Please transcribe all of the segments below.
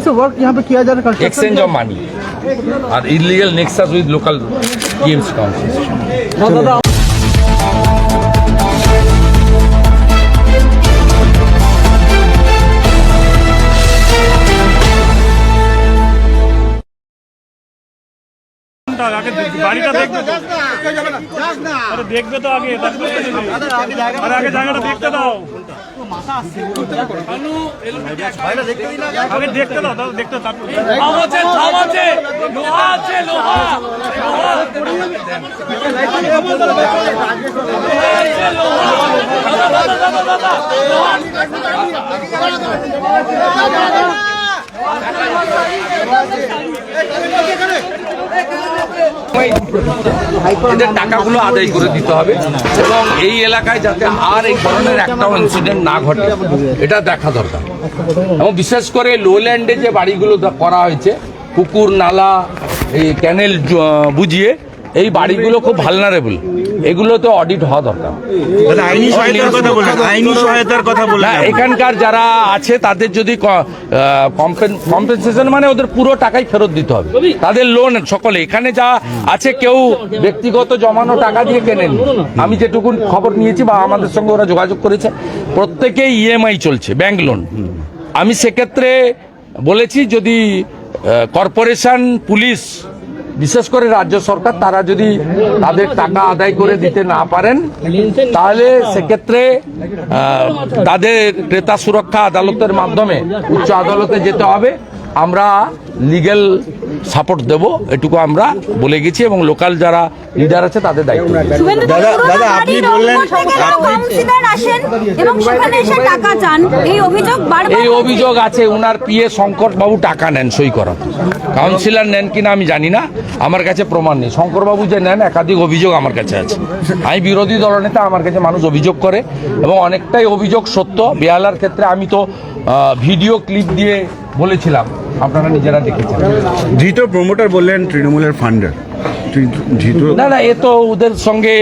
से वर्क यहाँ पे किया जा रहा है exchange of money or illegal nexus with local games councils. আগে বাড়িটা দেখবে তো। আরে দেখবে তো আগে। আরে আগে জায়গাটা দেখতে দাও। আগে দেখতে দাও দাও দেখতে দাও, তারপরে এদের টাকাগুলো আদায় করে দিতে হবে এবং এই এলাকায় যাতে আর এই ধরনের একটাও ইনসিডেন্ট না ঘটে, এটা দেখা দরকার। এবং বিশেষ করে লোল্যান্ডে যে বাড়িগুলো করা হয়েছে পুকুর নালা, এই ক্যানেল বুঝিয়ে এই বাড়িগুলো খুব ভালনারেবল এগুলোতে অডিট হওয়া দরকার। দাদা আইনি সহায়তার কথা বললেন আইনি সহায়তার কথা না এখানকার যারা আছে তাদের যদি কম্পেনসেশন মানে ওদের পুরো টাকাই ফেরত দিতে হবে। তাদের লোন সকলে। এখানে যা আছে কেউ ব্যক্তিগত জমানো টাকা দিয়ে কেনেন। আমি যেটুকু খবর নিয়েছি বা আমাদের সঙ্গে ওরা যোগাযোগ করেছে প্রত্যেকেই ইএমআই চলছে ব্যাংক লোন আমি সেক্ষেত্রে বলেছি যদি কর্পোরেশন পুলিশ বিশেষ করে রাজ্য সরকার তারা যদি তাদের টাকা আদায় করে দিতে না পারেন তাহলে সেক্ষেত্রে তাদের ক্রেতা সুরক্ষা আদালতের মাধ্যমে উচ্চ আদালতে যেতে হবে। আমরা লিগেল সাপোর্ট দেব এটুকু আমরা বলে গেছি এবং লোকাল যারা লিডার আছে তাদের দায়িত্ব দাদা, দাদা আপনি বললেন, বললেন আপনি- কাউন্সিলর আসেন এবং সেখানে এসে টাকা চান। এই অভিযোগ এই অভিযোগ আছে উনার পিএ শঙ্কর বাবু টাকা নেন সই করা কাউন্সিলর নেন কিনা আমি জানি না আমার কাছে প্রমাণ নেই। শঙ্করবাবু যে নেন একাধিক অভিযোগ আমার কাছে আছে। আমি বিরোধী দলনেতা আমার কাছে মানুষ অভিযোগ করে এবং অনেকটাই অভিযোগ সত্য। বেহালার ক্ষেত্রে আমি তো ভিডিও ক্লিপ দিয়ে বলেছিলাম। আপনারা নিজেরা দেখেছেন। ধৃত প্রমোটার বললেন তৃণমূলের ফান্ডার না না এ তো ওদের সঙ্গে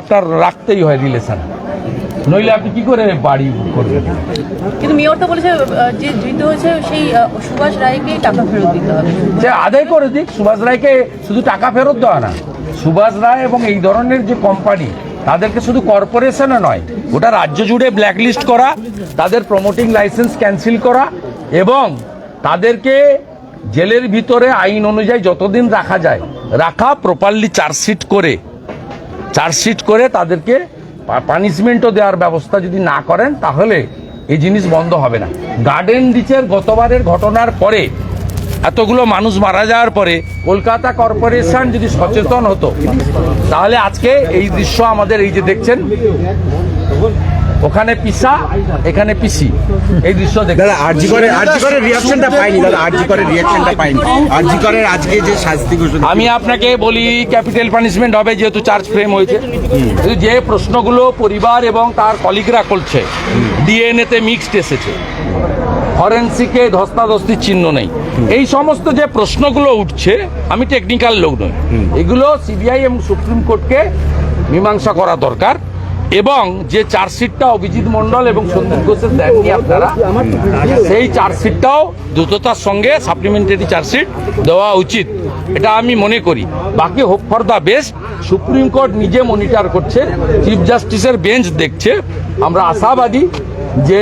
আপনার রাখতেই হয় রিলেশন নইলে আপনি কি করে বাড়ি করবেন? কিন্তু মেয়র তো বলেছে যে ধৃত হয়েছে সেই সুভাষ রায়কেই টাকা ফেরত দিতে হবে। যে আদায় করে দিক সুভাষ রায়কে শুধু টাকা ফেরত দেওয়া না। সুভাষ রায় এবং এই ধরনের যে কোম্পানি তাদেরকে শুধু কর্পোরেশনে নয় গোটা রাজ্য জুড়ে ব্ল্যাকলিস্ট করা তাদের প্রমোটিং লাইসেন্স ক্যান্সেল করা এবং তাদেরকে জেলের ভিতরে আইন অনুযায়ী যতদিন রাখা যায় রাখা প্রপারলি চার্জশিট করে চার্জশিট করে তাদেরকে পানিশমেন্টও দেওয়ার ব্যবস্থা যদি না করেন, তাহলে এই জিনিস বন্ধ হবে না। গার্ডেন রিচের গতবারের ঘটনার পরে, এতগুলো মানুষ মারা যাওয়ার পরে, কলকাতা কর্পোরেশন যদি সচেতন হতো, তাহলে আজকে এই দৃশ্য আমাদের এই যে দেখছেন ওখানে পিসা এখানে পিসি। এই দৃশ্য দেখছেন দাদা আরজি করে আরজি করে রিয়াকশনটা পাইনি দাদা আরজি করে রিয়াকশনটা পাইনি। আরজি করে আজকে যে শাস্তি ঘোষণা আমি আপনাকে বলি ক্যাপিটাল পানিশমেন্ট হবে যেহেতু চার্জ ফ্রেম হয়েছে। যে প্রশ্নগুলো পরিবার এবং তার কলিগরা করছে ডিএনএতে মিক্সড এসেছে। ফরেন্সিকে ধস্তাধস্তির চিহ্ন নেই। এই সমস্ত যে প্রশ্নগুলো উঠছে আমি টেকনিক্যাল লোক নই। এগুলো সিবিআই এবং সুপ্রিম কোর্টকে মীমাংসা করা দরকার। এবং যে চার্জশিটটা অভিজিৎ মন্ডল এবং সন্দীপ ঘোষের দেননি আপনারা সেই চার্জশিটটাও দ্রুততার সঙ্গে সাপ্লিমেন্টারি চার্জশিট দেওয়া উচিত। এটা আমি মনে করি। বাকি hope for the best supreme court নিজে মনিটর করছে চিফ জাস্টিসের বেঞ্চ দেখছে। আমরা আশাবাদী যে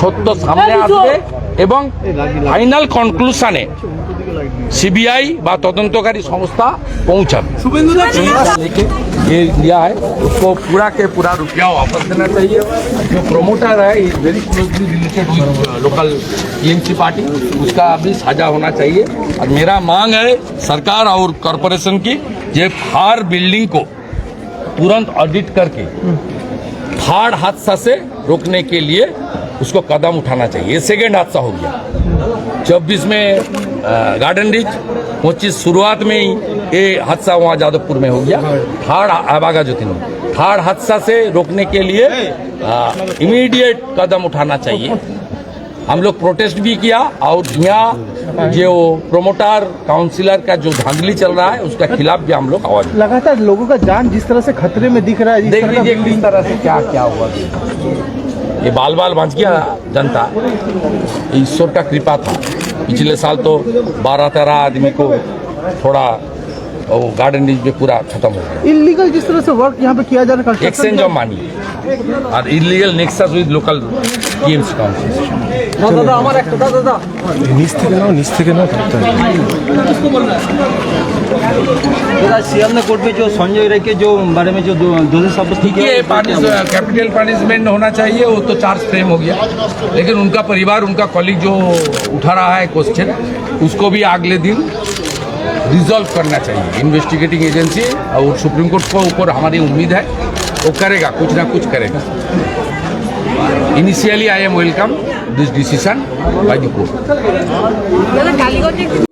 সত্য সামনে আসবে এবং ফাইনাল কনক্লুশনে सीबीआई व तदंतकारी संस्था पहुँचा लेके ये लिया है उसको पूरा के पूरा रुपया वापस देना चाहिए जो प्रमोटर है is very closely related local TMC party उसका अभी साझा होना चाहिए और मेरा मांग है सरकार और कॉरपोरेशन की ये फार बिल्डिंग को तुरंत ऑडिट करके थर्ड हादसा से रोकने के लिए उसको कदम उठाना चाहिए सेकेंड हादसा हो गया चौबीस में गार्डन रिच पच्चीस शुरुआत में ही ये हादसा वहाँ जादवपुर में हो गया। थर्ड आबागा ज्योति में थर्ड हादसा से रोकने के लिए इमीडिएट कदम उठाना चाहिए। हम लोग प्रोटेस्ट भी किया और यहाँ जो प्रोमोटर काउंसिलर का जो धांधली चल रहा है उसके खिलाफ भी हम लोग आवाज़ लगातार लोगों का जान जिस तरह से खतरे में दिख रहा है देख लीजिए किस तरह से क्या क्या हुआ। ये बाल बाल बच गया जनता। ईश्वर का कृपा था। पिछले साल तो बारह तेरह आदमी को थोड़ा वो गार्डन में पूरा खत्म हो गया। इलीगल जिस तरह से वर्क यहाँ पे किया जा रहा है एक्सचेंज ऑफ़ मनी और illegal nexus with local games council নিচ থেকে নাও নিচ থেকে নাও ধরতে হবে। सीएम ने कोर्ट में जो संजय राय के जो बारे में जो दो- दोषी साब्यस्त ठीक है कैपिटल पनिशमेंट होना चाहिए वो तो चार्ज फ्रेम हो गया लेकिन उनका परिवार उनका कॉलीग जो उठा रहा है क्वेश्चन उसको भी अगले दिन रिजॉल्व करना चाहिए इन्वेस्टिगेटिंग एजेंसी और सुप्रीम कोर्ट को ऊपर हमारी उम्मीद है वो करेगा कुछ ना कुछ करेगा initially I am welcome this decision by the court